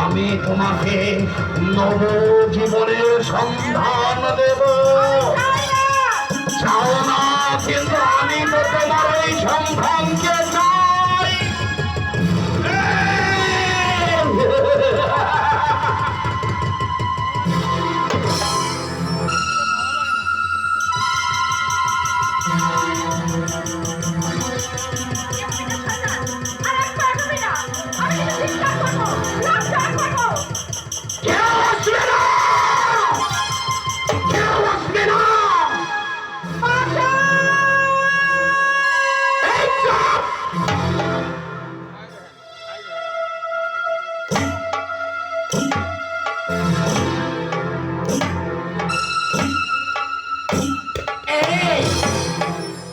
আমি তোমাকে নব জীবনের সন্ধান দেব। চাও না কিন্তু আমি তো তোমার এই সন্ধানকে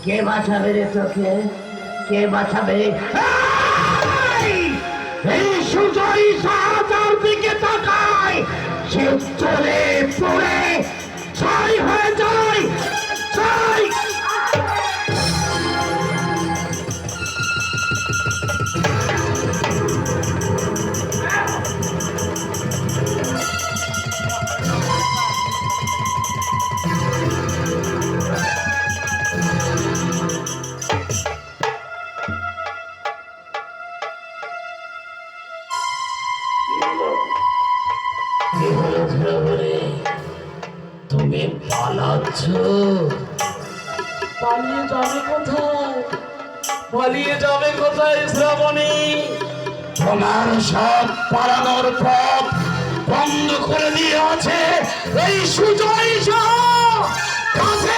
কে বাঁচাবে রে তোকে? কে বাঁচাবে? এই! সুজয় দিকে তাকায়। সে চলে পড়ে। পালাচ্ছ পালিয়ে যাবে কোথায়? পালিয়ে যাবে কোথায় শ্রাবণী? তোমার সব পালানোর পথ বন্ধ করে দিয়ে আছে। এই সুজয় কাছে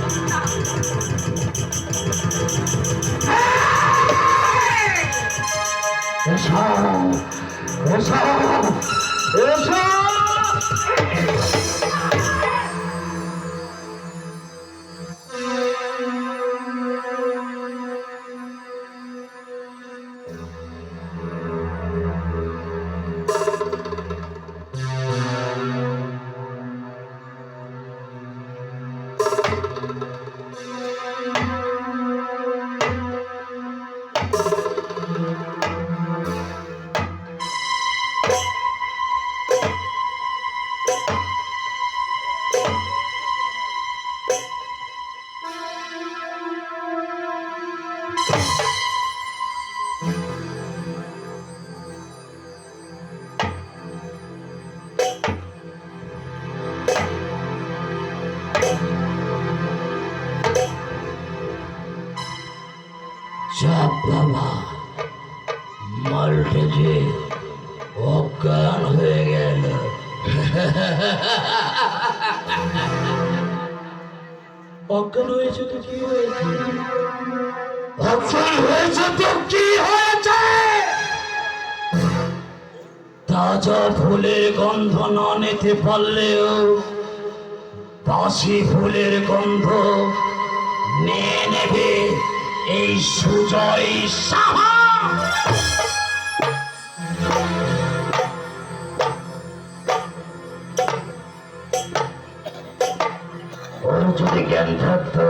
চাপ বাবা মালটে অজ্ঞান হয়ে গেল। অজ্ঞান হয়েছে তো কি হয়েছে? অজ্ঞান হয়েছে তো কি হয়েছে? তাজা ফুলের গন্ধ না নিতে পারলেও বাসি ফুলের গন্ধ নিয়ে নেবে। এই সুজয় সাহা! যদি জ্ঞান থাকতো,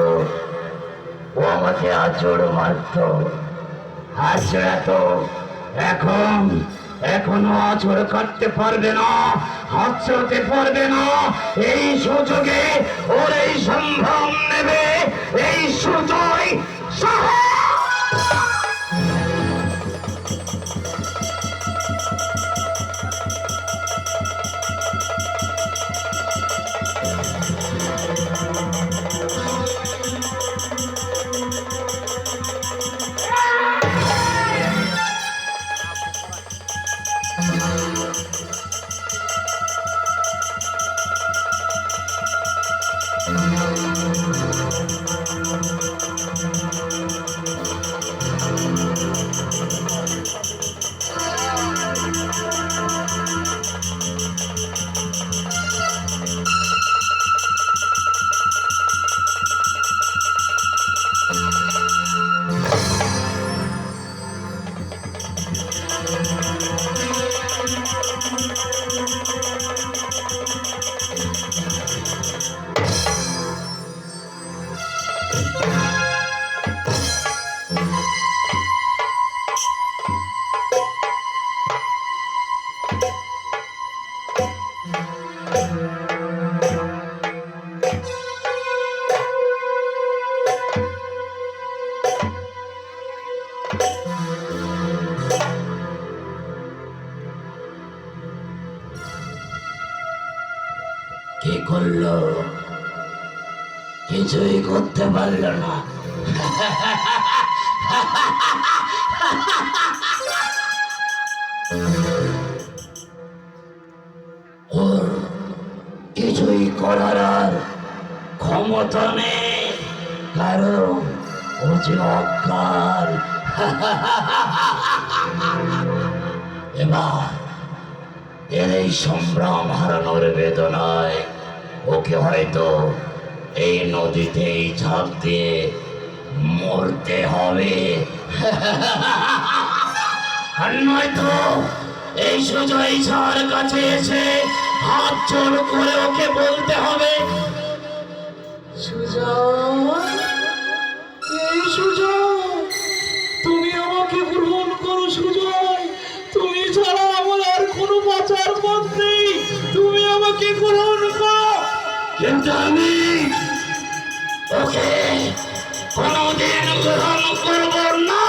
ও আমাকে আচড় মারত। আচড়াতো এখন, এখনও আচড় কাটতে পারবে না, হাত পারবে না। এই সুযোগে ওর এই সম্ভব নেবে, এই সুজয় সাহা করল। কিছুই করতে পারল না। কিছুই করার আর ক্ষমতা নেই, কারণ ও এবার এর এই সম্ভ্রম হারানোর বেদনায় ওকে হয়তো এই নদীতেই ঝাঁপ দিয়ে মরতে হবে। নয়তো এই সুজয় কাছে এসে হাত করে ওকে বলতে হবে তুমি আমাকে গ্রহণ করো সুজয়। তুমি ছাড়া আমার আর কোনো বাঁচার পথ নেই। তুমি আমাকে গ্রহণ কিন্তু আমি ওকে কোনোদিন গ্রহণ করব না।